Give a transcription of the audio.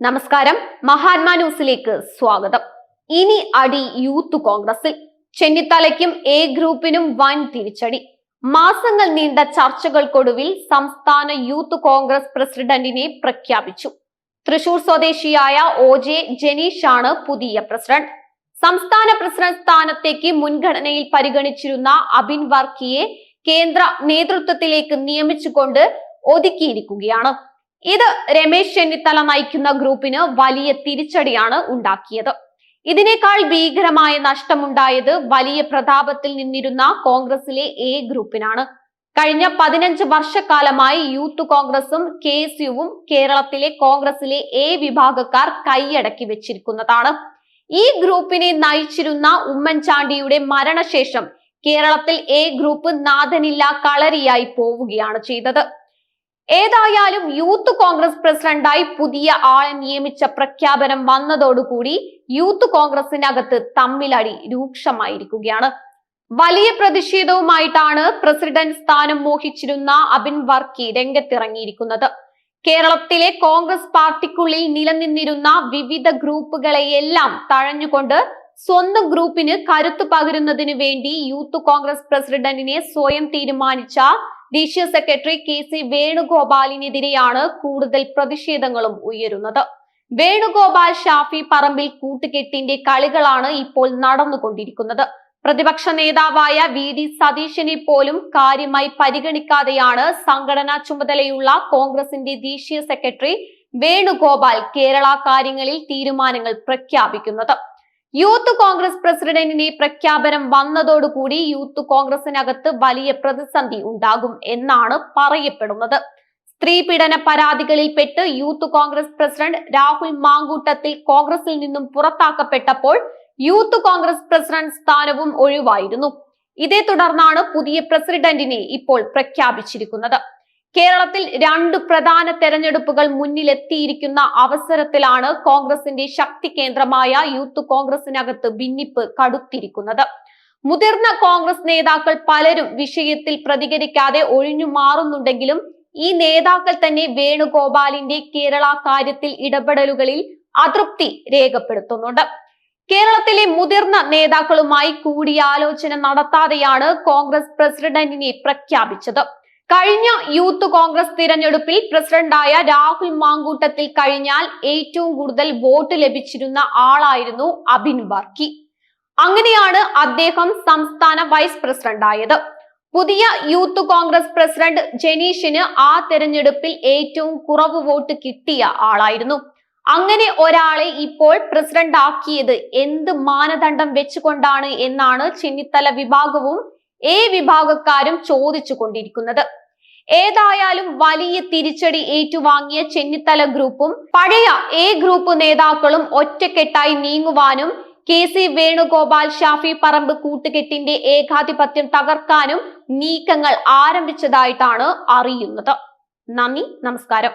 നമസ്കാരം. മഹാത്മാ ന്യൂസിലേക്ക് സ്വാഗതം. ഇനി അടി യൂത്ത് കോൺഗ്രസിൽ. ചെന്നിത്തലയ്ക്കും എ ഗ്രൂപ്പിനും വൻ തിരിച്ചടി. മാസങ്ങൾ നീണ്ട ചർച്ചകൾക്കൊടുവിൽ സംസ്ഥാന യൂത്ത് കോൺഗ്രസ് പ്രസിഡന്റിനെ പ്രഖ്യാപിച്ചു. തൃശൂർ സ്വദേശിയായ ഒ ജെ ജനീഷാണ് പുതിയ പ്രസിഡന്റ്. സംസ്ഥാന പ്രസിഡന്റ് സ്ഥാനത്തേക്ക് മുൻഗണനയിൽ പരിഗണിച്ചിരുന്ന അബിൻ വർക്കിയെ കേന്ദ്ര നേതൃത്വത്തിലേക്ക് നിയമിച്ചുകൊണ്ട് ഒതുക്കിയിരിക്കുകയാണ്. ഇത് രമേശ് ചെന്നിത്തല നയിക്കുന്ന ഗ്രൂപ്പിന് വലിയ തിരിച്ചടിയാണ് ഉണ്ടാക്കിയത്. ഇതിനേക്കാൾ ഭീകരമായ നഷ്ടമുണ്ടായത് വലിയ പ്രതാപത്തിൽ നിന്നിരുന്ന കോൺഗ്രസിലെ എ ഗ്രൂപ്പിനാണ്. കഴിഞ്ഞ പതിനഞ്ച് വർഷക്കാലമായി യൂത്ത് കോൺഗ്രസും കെ എസ് യുവും കേരളത്തിലെ കോൺഗ്രസിലെ എ വിഭാഗക്കാർ കൈയടക്കി വെച്ചിരിക്കുന്നതാണ്. ഈ ഗ്രൂപ്പിനെ നയിച്ചിരുന്ന ഉമ്മൻചാണ്ടിയുടെ മരണശേഷം കേരളത്തിൽ എ ഗ്രൂപ്പ് നാഥനില്ല കളരിയായി പോവുകയാണ് ചെയ്തത്. ഏതായാലും യൂത്ത് കോൺഗ്രസ് പ്രസിഡന്റായി പുതിയ ആളെ നിയമിച്ച പ്രഖ്യാപനം വന്നതോടുകൂടി യൂത്ത് കോൺഗ്രസിനകത്ത് തമ്മിലടി രൂക്ഷമായിരിക്കുകയാണ്. വലിയ പ്രതിഷേധവുമായിട്ടാണ് പ്രസിഡന്റ് സ്ഥാനം മോഹിച്ചിരുന്ന അബിൻ വർക്കി രംഗത്തിറങ്ങിയിരിക്കുന്നത്. കേരളത്തിലെ കോൺഗ്രസ് പാർട്ടിക്കുള്ളിൽ നിലനിന്നിരുന്ന വിവിധ ഗ്രൂപ്പുകളെയെല്ലാം തഴഞ്ഞുകൊണ്ട് സ്വന്തം ഗ്രൂപ്പിന് കരുത്തു പകരുന്നതിന് വേണ്ടി യൂത്ത് കോൺഗ്രസ് പ്രസിഡന്റിനെ സ്വയം തീരുമാനിച്ച ദേശീയ സെക്രട്ടറി കെ സി വേണുഗോപാലിനെതിരെയാണ് കൂടുതൽ പ്രതിഷേധങ്ങളും ഉയരുന്നത്. വേണുഗോപാൽ ഷാഫി പറമ്പിൽ കൂട്ടുകെട്ടിന്റെ കളികളാണ് ഇപ്പോൾ നടന്നുകൊണ്ടിരിക്കുന്നത്. പ്രതിപക്ഷ നേതാവായ വി ഡി സതീശനെ പോലും കാര്യമായി പരിഗണിക്കാതെയാണ് സംഘടനാ ചുമതലയുള്ള കോൺഗ്രസിന്റെ ദേശീയ സെക്രട്ടറി വേണുഗോപാൽ കേരള കാര്യങ്ങളിൽ തീരുമാനങ്ങൾ പ്രഖ്യാപിക്കുന്നത്. യൂത്ത് കോൺഗ്രസ് പ്രസിഡന്റിന്റെ പ്രഖ്യാപനം വന്നതോടുകൂടി യൂത്ത് കോൺഗ്രസിനകത്ത് വലിയ പ്രതിസന്ധി ഉണ്ടാകും എന്നാണ് പറയപ്പെടുന്നത്. സ്ത്രീ പീഡന പരാതികളിൽപ്പെട്ട് youth Congress president Rahul Mankoottathil കോൺഗ്രസിൽ നിന്നും പുറത്താക്കപ്പെട്ടപ്പോൾ യൂത്ത് കോൺഗ്രസ് പ്രസിഡന്റ് സ്ഥാനവും ഒഴിവായിരുന്നു. ഇതേ തുടർന്നാണ് പുതിയ പ്രസിഡന്റിനെ ഇപ്പോൾ പ്രഖ്യാപിച്ചിരിക്കുന്നത്. കേരളത്തിൽ രണ്ട് പ്രധാന തെരഞ്ഞെടുപ്പുകൾ മുന്നിലെത്തിയിരിക്കുന്ന അവസരത്തിലാണ് കോൺഗ്രസിന്റെ ശക്തി കേന്ദ്രമായ യൂത്ത് കോൺഗ്രസിനകത്ത് ഭിന്നിപ്പ് കടുത്തിരിക്കുന്നത്. മുതിർന്ന കോൺഗ്രസ് നേതാക്കൾ പലരും വിഷയത്തിൽ പ്രതികരിക്കാതെ ഒഴിഞ്ഞു മാറുന്നുണ്ടെങ്കിലും ഈ നേതാക്കൾ തന്നെ വേണുഗോപാലിന്റെ കേരള കാര്യത്തിൽ ഇടപെടലുകളിൽ അതൃപ്തി രേഖപ്പെടുത്തുന്നുണ്ട്. കേരളത്തിലെ മുതിർന്ന നേതാക്കളുമായി കൂടിയാലോചന നടത്താതെയാണ് കോൺഗ്രസ് പ്രസിഡന്റിനെ പ്രഖ്യാപിച്ചത്. കഴിഞ്ഞ യൂത്ത് കോൺഗ്രസ് തിരഞ്ഞെടുപ്പിൽ പ്രസിഡന്റായ രാഹുൽ മാങ്കൂട്ടത്തിൽ കഴിഞ്ഞാൽ ഏറ്റവും കൂടുതൽ വോട്ട് ലഭിച്ചിരുന്ന ആളായിരുന്നു അബിൻ വർക്കി. അങ്ങനെയാണ് അദ്ദേഹം സംസ്ഥാന വൈസ് പ്രസിഡന്റ് ആയത് പുതിയ യൂത്ത് കോൺഗ്രസ് പ്രസിഡന്റ് ജനീഷിന് ആ തെരഞ്ഞെടുപ്പിൽ ഏറ്റവും കുറവ് വോട്ട് കിട്ടിയ ആളായിരുന്നു. അങ്ങനെ ഒരാളെ ഇപ്പോൾ പ്രസിഡന്റ് ആക്കിയത് എന്ത് മാനദണ്ഡം വെച്ചുകൊണ്ടാണ് എന്നാണ് ചെന്നിത്തല വിഭാഗവും എ വിഭാഗക്കാരും ചോദിച്ചു കൊണ്ടിരിക്കുന്നത് ഏതായാലും വലിയ തിരിച്ചടി ഏറ്റുവാങ്ങിയ ചെന്നിത്തല ഗ്രൂപ്പും പഴയ എ ഗ്രൂപ്പ് നേതാക്കളും ഒറ്റക്കെട്ടായി നീങ്ങുവാനും കെ സി വേണുഗോപാൽ ഷാഫി പറമ്പ് കൂട്ടുകെട്ടിന്റെ ഏകാധിപത്യം തകർക്കാനും നീക്കങ്ങൾ ആരംഭിച്ചതായിട്ടാണ് അറിയുന്നത്. നന്ദി നമസ്കാരം.